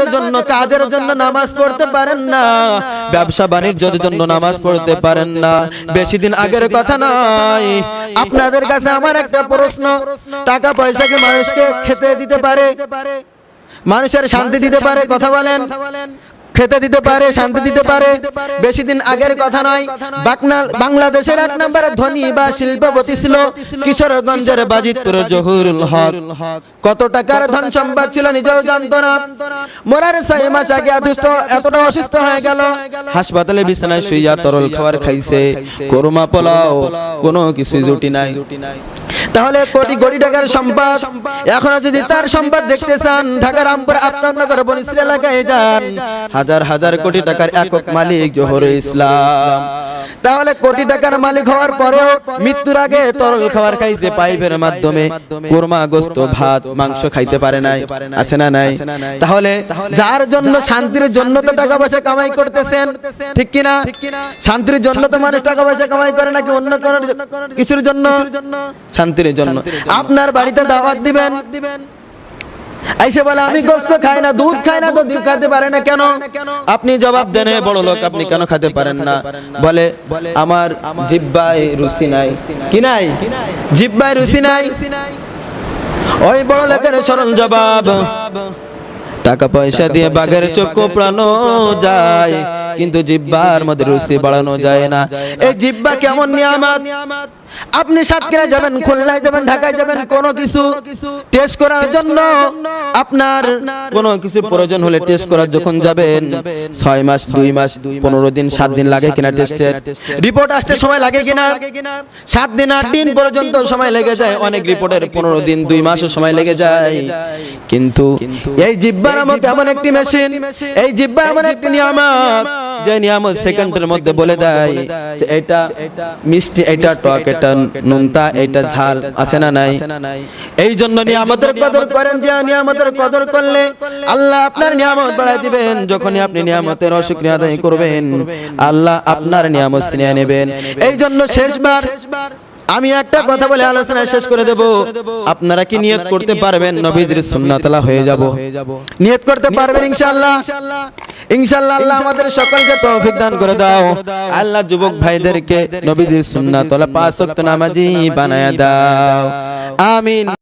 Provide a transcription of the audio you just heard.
জন্য কাজের জন্য নামাজ পড়তে পারেন না। ব্যবসা বাণিজ্যের জন্য নামাজ পড়তে পারেন না। বেশি দিন আগের কথা নয় আপনাদের কাছে আমার একটা প্রশ্ন। টাকা পয়সা কি মানুষকে খেতে দিতে পারে? মানুষের শান্তি দিতে পারে? কথা বলেন। খেতে দিতে পারে শান্তি দিতে পারে বেশি দিন আগের কথা নয়। বাকনা- বাংলাদেশের এক নম্বরে ধনী বা শিল্পপতি ছিল কিশোরগঞ্জের বাজিতপুর জহুরুল হক। কত টাকার ধন সম্পদ ছিল নিজেও জানতো না। মরার ছয় মাস আগে অসুস্থ এতটা অসুস্থ হয়ে গেল। হাসপাতালে বিছানায় শুইয়া তরল খাবার খাইছে। কোরমা পোলাও কোনো কিছু জুটি নাই। তাহলে কোটি কোটি টাকার সম্পদ। এখনও যদি তার সম্পদ দেখতে চান ঢাকা রামপুর আত্মনগর বনিশ্রী এলাকায় যান। হাজার হাজার কোটি টাকার একক মালিক জোহর ইসলাম। তাহলে কোটি টাকার মালিক হওয়ার পরেও মৃত্যুর আগে তরল খাবার খাইছে পাইপের মাধ্যমে। কোরমা, গোস্ত, ভাত, মাংস খাইতে পারে নাই। আছে না নাই? তাহলে যার জন্য শান্তির জন্য তো টাকা পয়সা কামাই করতেছেন, ঠিক কিনা শান্তির জন্য তো মানুষ টাকা পয়সা কামাই করে নাকি অন্য কিছুর জন্য? শান্তির জন্য। আপনার বাড়িতে দাওয়াত দিবেন। আইসে বলে আমি গোস্ত খাই না দুধ খাই না তো দুধ খেতে পারে না কেন? আপনি জবাব দেন "হে বড় লোক আপনি কেন খেতে পারেন না? বলে আমার জিব্বায় রুচি নাই। কি নাই? জিব্বায় রুচি নাই? ওই বড় লোকের সরল জবাব। টাকা পয়সা দিয়ে বাঘের চোখ প্রাণো যায় কিন্তু জিব্বার মধ্যে রুচি বাড়ানো যায় না। এই জিব্বা কেমন নিয়ামত? আপনি সাতক্ষীরা যাবেন খুলনায় যাবেন ঢাকায় যাবেন কোনো কিছু টেস্ট করার জন্য আপনার কোনো কিছু প্রয়োজন হলে টেস্ট করার যখন যাবেন ছয় মাস দুই মাস পনেরো দিন সাত দিন লাগে কিনা টেস্টের রিপোর্ট আসতে সময় লাগে কিনা? সাত দিন আট দিন পর্যন্ত সময় লেগে যায় অনেক রিপোর্টের পনেরো দিন দুই মাসও সময় লেগে যায়। কিন্তু এই জিব্বা নামক এমন একটি মেশিন এই জিব্বা এমন একটি নিয়ামত। যে নিয়ামত সেকেন্ডের মধ্যে বলে দেয় যে এটা মিষ্টি এটা টক এটা নুনতা এটা ঝাল আছে না নাই? এই জন্য নিয়ামতের কদর করেন যে নিয়ামতের কদর করলে আল্লাহ আপনার নিয়ামত বাড়াই দিবেন যখনই আপনি নিয়ামতের অশুক্রিয়া আদায় করবেন আল্লাহ আপনার নিয়ামত ছিনিয়ে নেবেন। এই জন্য শেষবার আমি একটা কথা বলে আলোচনা শেষ করে দেব। আপনারা কি নিয়ত করতে পারবেন? নবীজির সুন্নাতলা হয়ে যাব। নিয়ত করতে পারবেন ইনশাআল্লাহ। ইনশাআল্লাহ আল্লাহ আমাদের সকলকে তৌফিক দান করে দাও। আল্লাহ যুবক ভাইদেরকে নবীজির সুন্নাতলা পাঁচ ওয়াক্ত নামাজি বানায়া দাও। আমিন।